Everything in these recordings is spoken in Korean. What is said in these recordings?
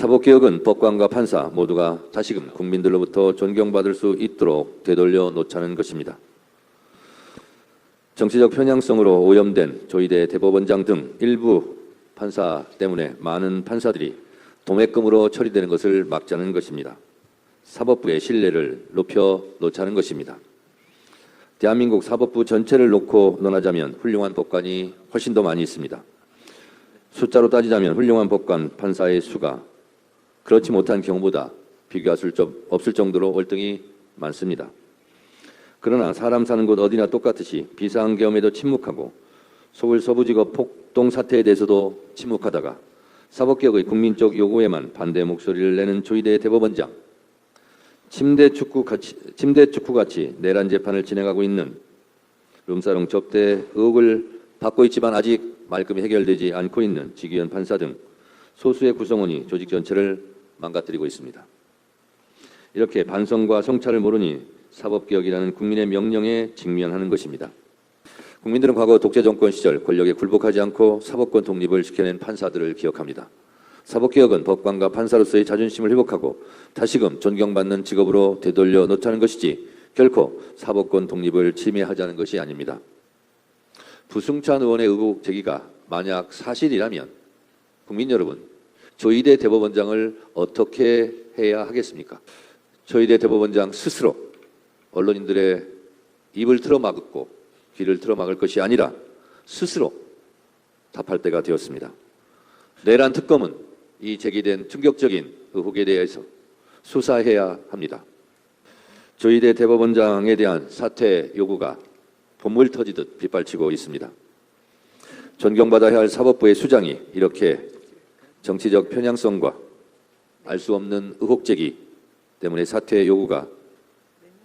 사법개혁은 법관과 판사 모두가 다시금 국민들로부터 존경받을 수 있도록 되돌려 놓자는 것입니다. 정치적 편향성으로 오염된 조희대 대법원장 등 일부 판사 때문에 많은 판사들이 도매금으로 처리되는 것을 막자는 것입니다. 사법부의 신뢰를 높여 놓자는 것입니다. 대한민국 사법부 전체를 놓고 논하자면 훌륭한 법관이 훨씬 더 많이 있습니다. 숫자로 따지자면 훌륭한 법관 판사의 수가 그렇지 못한 경우보다 비교할 수 없을 정도로 월등히 많습니다. 그러나 사람 사는 곳 어디나 똑같듯이 비상계엄에도 침묵하고 서울 서부지법 폭동 사태에 대해서도 침묵하다가 사법개혁의 국민적 요구에만 반대 목소리를 내는 조희대 대법원장 침대 축구 같이 침대 축구 같이 내란 재판을 진행하고 있는 룸사롱 접대 의혹을 받고 있지만 아직 말끔히 해결되지 않고 있는 지기현 판사 등 소수의 구성원이 조직 전체를 망가뜨리고 있습니다. 이렇게 반성과 성찰을 모르니 사법개혁이라는 국민의 명령에 직면하는 것입니다. 국민들은 과거 독재 정권 시절 권력에 굴복하지 않고 사법권 독립을 지켜낸 판사들을 기억합니다. 사법개혁은 법관과 판사로서의 자존심을 회복하고 다시금 존경받는 직업으로 되돌려 놓자는 것이지 결코 사법권 독립을 침해하자는 것이 아닙니다. 부승찬 의원의 의혹 제기가 만약 사실이라면 국민 여러분 조희대 대법원장을 어떻게 해야 하겠습니까? 조희대 대법원장 스스로 언론인들의 입을 틀어막고 귀를 틀어막을 것이 아니라 스스로 답할 때가 되었습니다. 내란 특검은 이 제기된 충격적인 의혹에 대해서 수사해야 합니다. 조희대 대법원장에 대한 사퇴 요구가 본물 터지듯 빗발치고 있습니다. 존경받아야 할 사법부의 수장이 이렇게 정치적 편향성과 알 수 없는 의혹 제기 때문에 사퇴 요구가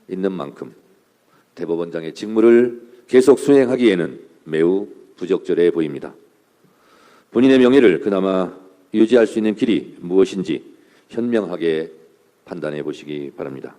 있는 만큼 대법원장의 직무를 계속 수행하기에는 매우 부적절해 보입니다. 본인의 명예를 그나마 유지할 수 있는 길이 무엇인지 현명하게 판단해 보시기 바랍니다.